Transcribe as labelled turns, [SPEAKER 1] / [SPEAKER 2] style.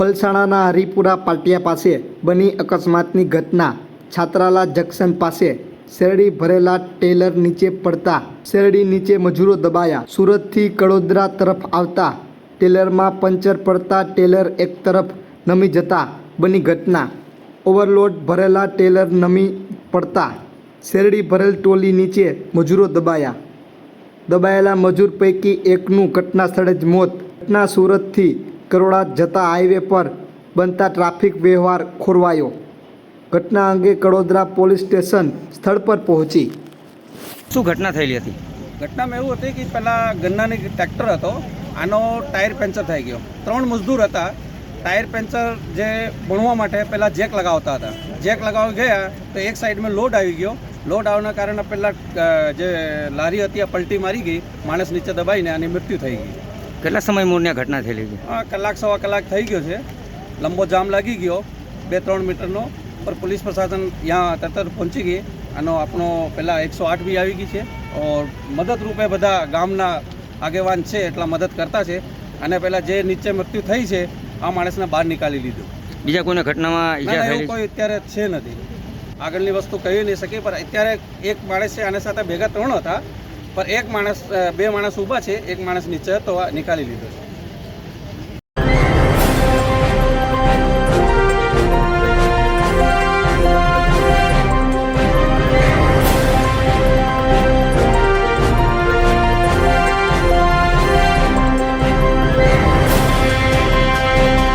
[SPEAKER 1] પલસાણાના હરિપુરા પાટિયા પાસે બની અકસ્માતની ઘટના. છાત્રાલા જંકશન પાસે શેરડી ભરેલા ટેલર નીચે પડતા શેરડી નીચે મજૂરો દબાયા. સુરતથી કડોદરા તરફ આવતા ટેલરમાં પંચર પડતા ટેલર એક તરફ નમી જતા બની ઘટના. ઓવરલોડ ભરેલા ટેલર નમી પડતા શેરડી ભરેલ ટોલી નીચે મજૂરો દબાયા. દબાયેલા મજૂર પૈકી એકનું ઘટના સ્થળે જ મોત. ઘટના સુરતથી કરોડા જતા હાઈવે પર બનતા ટ્રાફિક વ્યવહાર ખોરવાયો. ઘટના અંગે કડોદરા પોલીસ સ્ટેશન સ્થળ પર પહોંચી.
[SPEAKER 2] શું ઘટના થયેલી હતી?
[SPEAKER 3] ઘટનામાં એવું હતું કે પહેલાં ગન્નાની ટ્રેક્ટર હતો આનો ટાયર પંચર થઈ ગયો. ત્રણ મજદૂર હતા. ટાયર પંચર જે ભણવા માટે પહેલાં જેક લગાવતા હતા. જેક લગાવવા ગયા તો એક સાઈડમાં લોડ આવી ગયો. લોડ આવવાના કારણે પહેલાં જે લારી હતી આ પલટી મારી ગઈ માણસ નીચે દબાઈને આની મૃત્યુ થઈ ગઈ.
[SPEAKER 2] કેટલા સમય મૂળની ઘટના થયેલી છે?
[SPEAKER 3] આ કલાક સવા કલાક થઈ ગયો છે. લંબો જામ લાગી ગયો. બે ત્રણ મીટરનો. પર પોલીસ પ્રશાસન ત્યાં તરત પહોંચી ગઈ. આનો આપણો પહેલાં એકસો આઠ બી આવી ગઈ છે. ઓર મદદ રૂપે બધા ગામના આગેવાન છે એટલા મદદ કરતા છે. અને પહેલાં જે નીચે મૃત્યુ થઈ છે આ માણસને બહાર નીકાળી લીધું.
[SPEAKER 2] બીજા કોઈને ઘટનામાં ઈજા થયેલી
[SPEAKER 3] કોઈ અત્યારે છે નથી. આગળની વસ્તુ કહી નહીં શકી પણ અત્યારે એક માણસ છે આની સાથે ભેગા ત્રણ હતા. પણ એક માણસ બે માણસ ઊભા છે, એક માણસ નીચે તો આ નીકાળી લીધો છે.